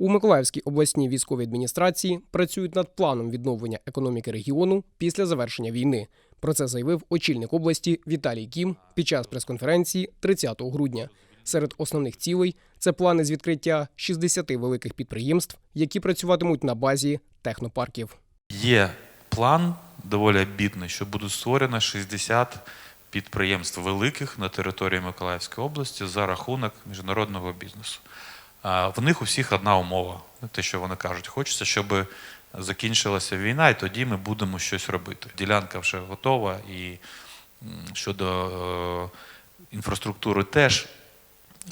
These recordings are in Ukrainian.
У Миколаївській обласній військовій адміністрації працюють над планом відновлення економіки регіону після завершення війни. Про це заявив очільник області Віталій Кім під час прес-конференції 30 грудня. Серед основних цілей це плани з відкриття 60 великих підприємств, які працюватимуть на базі технопарків. Є план доволі бідний, що будуть створено 60 підприємств великих на території Миколаївської області за рахунок міжнародного бізнесу. В них у всіх одна умова. Те, що вони кажуть, хочеться, щоб закінчилася війна, і тоді ми будемо щось робити. Ділянка вже готова, і щодо е, інфраструктури теж.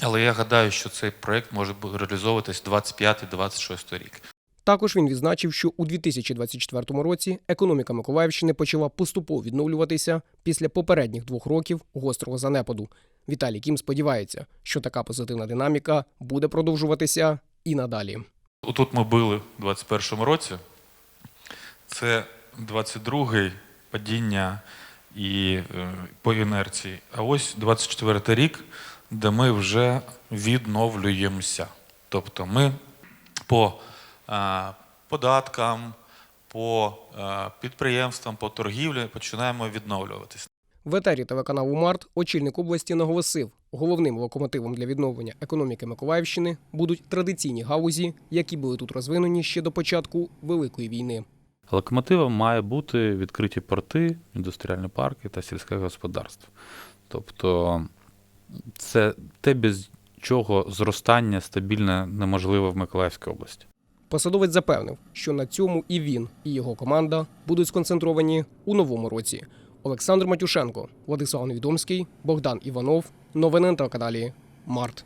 Але я гадаю, що цей проєкт може реалізовуватись 25-26 рік. Також він відзначив, що у 2024 році економіка Миколаївщини почала поступово відновлюватися після попередніх двох років гострого занепаду. Віталій Кім сподівається, що така позитивна динаміка буде продовжуватися і надалі. Отут ми били у 21-му році. Це 22-й падіння і е, по інерції. А ось 24-й рік, де ми вже відновлюємося. Тобто ми по податкам, по е, підприємствам, по торгівлі починаємо відновлюватися. В етері телеканалу Март очільник області наголосив, головним локомотивом для відновлення економіки Миколаївщини будуть традиційні галузі, які були тут розвинені ще до початку Великої війни. Локомотивом має бути відкриті порти, індустріальні парки та сільське господарство. Тобто це те, без чого зростання стабільне неможливе в Миколаївській області. Посадовець запевнив, що на цьому і він, і його команда будуть сконцентровані у новому році. Олександр Матюшенко, Владислав Невідомський, Богдан Іванов. Новини на телеканалі Март.